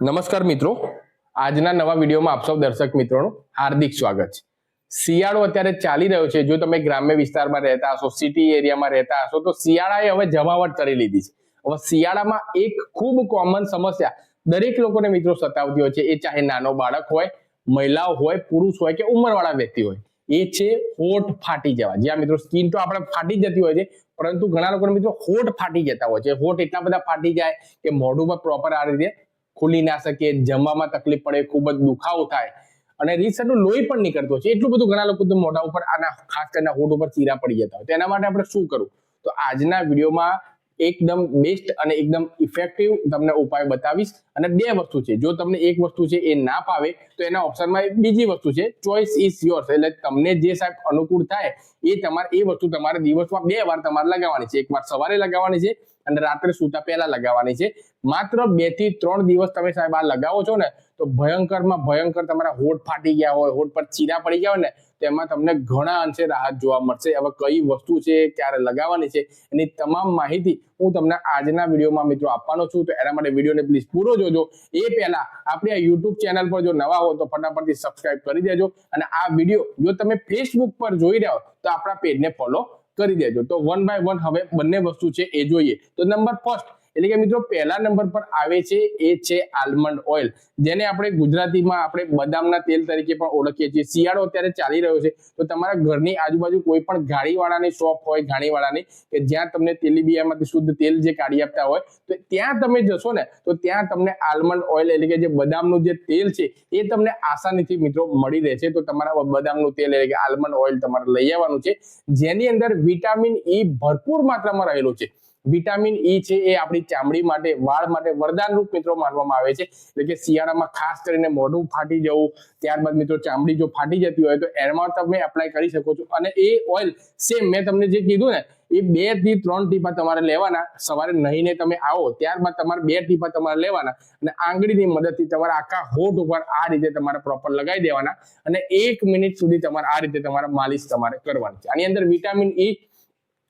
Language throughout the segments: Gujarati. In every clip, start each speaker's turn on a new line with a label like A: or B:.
A: નમસ્કાર મિત્રો. આજના નવા વિડીયોમાં આપ સૌ દર્શક મિત્રોનું હાર્દિક સ્વાગત છે. શિયાળો અત્યારે ચાલી રહ્યો છે. જો તમે ગ્રામ્ય વિસ્તારમાં રહેતા હશો સિટી એરિયામાં રહેતા હશો, તો શિયાળાએ હવે જમાવટ કરી લીધી છે. હવે શિયાળામાં એક ખૂબ કોમન સમસ્યા દરેક લોકોને મિત્રો સતાવતી હોય છે. એ ચાહે નાનો બાળક હોય, મહિલાઓ હોય, પુરુષ હોય કે ઉંમરવાળા વ્યક્તિ હોય. એ છે હોઠ ફાટી જવા. જ્યાં મિત્રો સ્કીન તો આપણે ફાટી જતી હોય છે, પરંતુ ઘણા લોકોને મિત્રો હોઠ ફાટી જતા હોય છે. હોઠ એટલા બધા ફાટી જાય કે મોઢું પર પ્રોપર આ રીતે ખુલી ના શકે, જમવામાં તકલીફ પડે, ખૂબ જ દુખાવો થાય. અને રીતસરનું લોહી પણ નીકળતું છે. એટલું બધું ઘણા લોકો મોઢા ઉપર આના, ખાસ કરીને હોઠ ઉપર ચીરા પડી જતા હોય. તો એના માટે આપણે શું કરવું? તો આજના વિડીયોમાં એકદમ બેસ્ટ અને એકદમ ઇફેક્ટિવ તમને ઉપાય બતાવીશ. અને બે વસ્તુ છે. જો તમને એક વસ્તુ છે એ ના પાવે તો એના ઓપ્શનમાં બીજી વસ્તુ છે. ચોઇસ ઇઝ યોર્સ એટલે તમને જે સાહેબ અનુકૂળ થાય, એ તમારે, એ વસ્તુ તમારે દિવસમાં બે વાર તમારે લગાવવાની છે. એક વાર સવારે લગાવવાની છે અને રાત્રે સૂતા પહેલા લગાવવાની છે. માત્ર બેથી ત્રણ દિવસ તમે સાહેબ આ લગાવો છો ને, તો ભયંકરમાં ભયંકર તમારા હોઠ ફાટી ગયા હોય, હોઠ પર ચીરા પડી ગયા હોય ને તેમાં તમને ઘણા અંશે રાહત જોવા મળશે. હવે કઈ વસ્તુ છે, ક્યારે લગાવવાની છે, એની તમામ માહિતી હું તમને આજના વિડીયોમાં મિત્રો આપવાનો છું. તો એના માટે વિડીયોને પ્લીઝ પૂરો જોજો. એ પહેલા આપણે આ યુટ્યુબ ચેનલ પર જો નવા હો, તો ફટાફટથી સબસ્ક્રાઇબ કરી દેજો અને આ વીડિયો જો તમે ફેસબુક પર જોઈ રહ્યા હો, તો આપણા પેજને ફોલો કરી દેજો. તો વન બાય વન હવે બંને વસ્તુ છે, એ જોઈએ. તો નંબર ફર્સ્ટ એટલે કે મિત્રો, પહેલા નંબર પર આવે છે, એ છે આલમંડ ઓઇલ જેને આપણે ગુજરાતીમાં આપણે બદામના તેલ તરીકે પણ ઓળખીએ છીએ. શિયાળો અત્યારે ચાલી રહ્યો છે. તો તમારા ઘરની આજુબાજુ કોઈ પણ ગાડીવાળાની શોપ હોય, ગાડીવાળાની, કે જ્યાં તમને તેલીબિયામાંથી શુદ્ધ તેલ જે કાઢી આપતા હોય, તો ત્યાં તમે જશો ને, તો ત્યાં તમને આલમંડ ઓઇલ એટલે કે જે બદામનું જે તેલ છે, એ તમને આસાનીથી મિત્રો મળી રહેશે. તો તમારા બદામનું તેલ એટલે કે આલમંડ ઓઇલ તમારે લઈ આવવાનું છે. જેની અંદર વિટામિન ઈ ભરપૂર માત્રામાં રહેલું છે. વિટામિન ઈ છે એ આપણી ચામડી માટે, વાળ માટે વરદાન રૂપ મિત્રો માનવામાં આવે છે. એટલે કે શિયાળામાં ખાસ કરીને મોઢું ફાટી જવું, ત્યારબાદ મિત્રો ચામડી જો ફાટી જતી હોય તો એમાં તમે એપ્લાય કરી શકો છો. અને એ ઓઇલ સેમ મેં તમને જે કીધું ને, એ બેથી ત્રણ ટીપા તમારે લેવાના, સવારે નહીને તમે આવો, ત્યારબાદ તમારે બે ટીપા તમારે લેવાના અને આંગળીની મદદથી તમારા આખા હોઠ ઉપર આ રીતે તમારે પ્રોપર લગાવી દેવાના અને એક મિનિટ સુધી તમારે આ રીતે તમારે માલિશ તમારે કરવાની છે. આની અંદર વિટામિન ઈ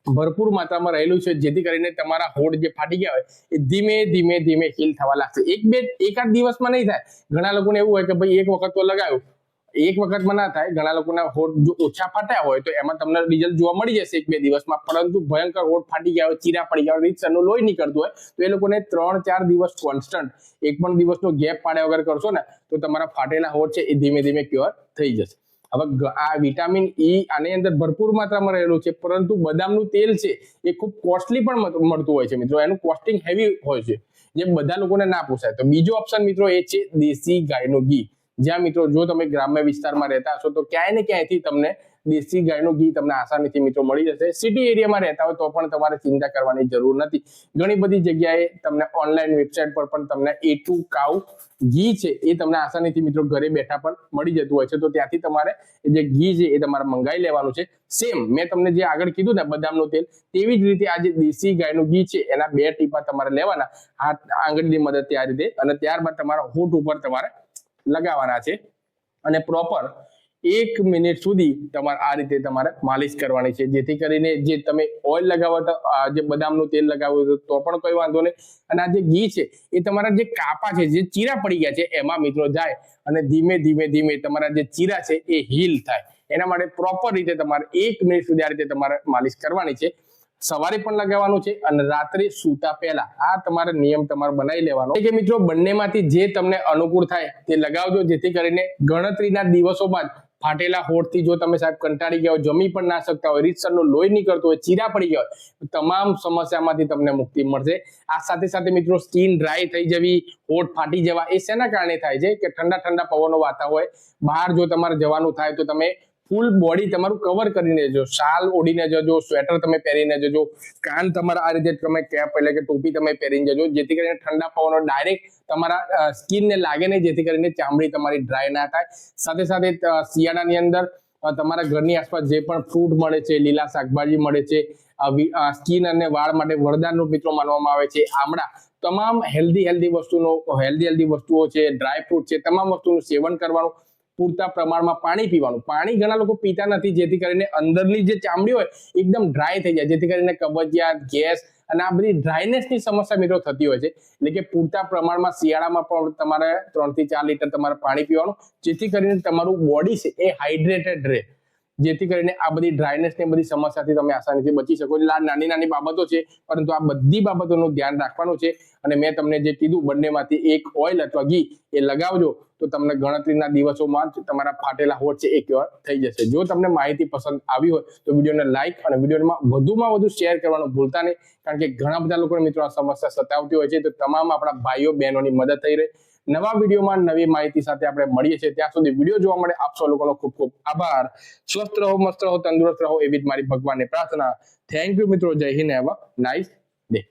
A: ભરપૂર માત્રામાં રહેલું છે, જેથી કરીને તમારા હોડ જે ફાટી ગયા હોય, એ ધીમે ધીમે ધીમે હીલ થવા લાગશે. એક બે, એકાદ દિવસમાં નહીં થાય. ઘણા લોકોને એવું હોય કે ભાઈ એક વખત તો લગાવ્યું એક વખતમાં ના થાય. ઘણા લોકોના હોઠ જો ઓછા ફાટ્યા હોય, તો એમાં તમને રિઝલ્ટ જોવા મળી જશે એક બે દિવસમાં. પરંતુ ભયંકર હોઠ ફાટી ગયા હોય, ચીરા પડી ગયા હોય રીતસરનું લોહી નીકળતું હોય, તો એ લોકોને ત્રણ, ચાર દિવસ કોન્સ્ટન્ટ એક પણ દિવસનો ગેપ પાડ્યા વગર કરશો ને, તો તમારા ફાટેલા હોઠ છે એ ધીમે ધીમે ક્યોર થઈ જશે. હવે આ વિટામિન ઈ આની અંદર ભરપૂર માત્રામાં રહેલું છે, પરંતુ બદામનું તેલ છે, એ ખૂબ કોસ્ટલી પણ મળતું હોય છે મિત્રો. એનું કોસ્ટિંગ હેવી હોય છે, જે બધા લોકોને ના પોસાય તો બીજો ઓપ્શન મિત્રો એ છે દેશી ગાયનું ઘી. જ્યાં મિત્રો જો તમે ગ્રામ્ય વિસ્તારમાં રહેતા હશો, તો ક્યાંય ને ક્યાંયથી તમને દેશી ગાયનું ઘી તમને આસાનીથી મિત્રો મળી જશે. સિટી એરિયામાં રહેતા હોય તો પણ તમારે ચિંતા કરવાની જરૂર નથી. ઘણી બધી જગ્યાએ તમને ઓનલાઈન વેબસાઇટ પર પણ તમને એ ટુ કાઉ ઘી છે એ તમને આસાનીથી મિત્રો ઘરે બેઠા પણ મળી જતું હોય છે. તો ત્યાંથી તમારે જે ઘી છે એ તમારે મંગાવી લેવાનું છે. સેમ મેં તમને જે આગળ કીધું ને બદામનું તેલ, તેવી જ રીતે આ જે દેશી ગાયનું ઘી છે એના બે ટીપા તમારે લેવાના. હાથ આંગળીની મદદથી આ રીતે અને ત્યારબાદ તમારા હોઠ ઉપર તમારે લગાવવાના છે. અને પ્રોપર એક મિનિટ સુધી તમારે આ રીતે તમારે માલિશ કરવાની છે. જેથી કરીને જે તમે ઓઇલ લગાવો તો જે બદામનું તેલ લગાવ્યું હતું તો પણ કોઈ વાંધો નહીં. અને આ જે ઘી છે, એ તમારા જે કાપા છે, જે ચીરા પડી ગયા છે, એમાં મિત્રો જાય અને ધીમે ધીમે ધીમે તમારા જે ચીરા છે, એ હીલ થાય. એના માટે પ્રોપર રીતે તમારે એક મિનિટ સુધી આ રીતે તમારે માલિશ કરવાની છે. સવારે પણ લગાવવાનું છે અને રાત્રે સૂતા પહેલા આ તમારે નિયમ તમારે બનાવી લેવાનો. કે મિત્રો બંનેમાંથી જે તમને અનુકૂળ થાય તે લગાવજો, જેથી કરીને ગણતરીના દિવસો બાદ ફાટેલા હોઠથી જો તમે સાહેબ કંટાળી ગયા હોય, જમી પણ ના શકતા હોય, રીતસરનું લોહી નીકળતું હોય, ચીરા પડી ગયા તમામ સમસ્યામાંથી તમને મુક્તિ મળશે. આ સાથે સાથે મિત્રો સ્કિન ડ્રાય થઈ જવી, હોઠ ફાટી જવા, એ શેના કારણે થાય છે? કે ઠંડા ઠંડા પવનો વાતા હોય, બહાર જો તમારે જવાનું થાય તો તમે ફૂલ બોડી તમારું કવર કરીને જજો શાલ ઓઢીને જજો સ્વેટર તમે પહેરીને જજો, કાન તમારા આ રીતે તમે કેપ એટલે કે ટોપી તમે પહેરીને જજો, જેથી કરીને ઠંડા પવનો ડાયરેક્ટ તમારા સ્કિનને લાગે નહીં, જેથી કરીને ચામડી તમારી ડ્રાય ના થાય. સાથે સાથે શિયાળાની અંદર તમારા ઘરની આસપાસ જે પણ ફ્રૂટ મળે છે, લીલા શાકભાજી મળે છે સ્કિન અને વાળ માટે વરદાનરૂપ મિત્રો માનવામાં આવે છે. આમળા તમામ હેલ્ધી હેલ્ધી વસ્તુનો હેલ્ધી હેલ્ધી વસ્તુઓ છે ડ્રાય ફ્રૂટ છે, તમામ વસ્તુનું સેવન કરવાનું પૂરતા પ્રમાણમાં પાણી પીવાનું. પાણી ઘણા લોકો પીતા નથી, જેથી કરીને અંદરની જે ચામડી હોય, એકદમ ડ્રાય થઈ જાય. જેથી કરીને કબજિયાત, ગેસ અને આ બધી ડ્રાયનેસની સમસ્યા મિત્રો થતી હોય છે. એટલે કે પૂરતા પ્રમાણમાં શિયાળામાં પણ તમારે ત્રણથી ચાર લીટર તમારે પાણી પીવાનું, જેથી કરીને તમારું બોડી છે એ હાઇડ્રેટેડ રહે. જેથી કરીને આ બધી ડ્રાયનેસ ને બધી સમસ્યાથી તમે આસાનીથી બચી શકો. એટલે આ નાની નાની બાબતો છે, પરંતુ આ બધી બાબતોનું ધ્યાન રાખવાનું છે. અને મેં તમને જે કીધું, બંનેમાંથી એક ઓઇલ અથવા ઘી એ લગાવજો, તો તમને ગણતરીના દિવસોમાં જ તમારા ફાટેલા હોટ છે એ ક્યોર થઈ જશે. જો તમને માહિતી પસંદ આવી હોય, તો વિડીયોને લાઇક અને વિડીયોમાં વધુમાં વધુ શેર કરવાનું ભૂલતા નહીં. કારણ કે ઘણા બધા લોકોને મિત્રો આ સમસ્યા સતાવતી હોય છે, તો તમામ આપણા ભાઈઓ બહેનોની મદદ થઈ રહે. નવા વિડીયોમાં નવી માહિતી સાથે આપણે મળીએ છીએ. ત્યાં સુધી વીડિયો જોવા મળે આપ સૌ લોકોનો ખૂબ ખૂબ આભાર. સ્વસ્થ રહો, મસ્ત રહો, તંદુરસ્ત રહો એવી જ મારી ભગવાનની પ્રાર્થના. થેન્ક યુ મિત્રો. જય હિન્દ. Have nice day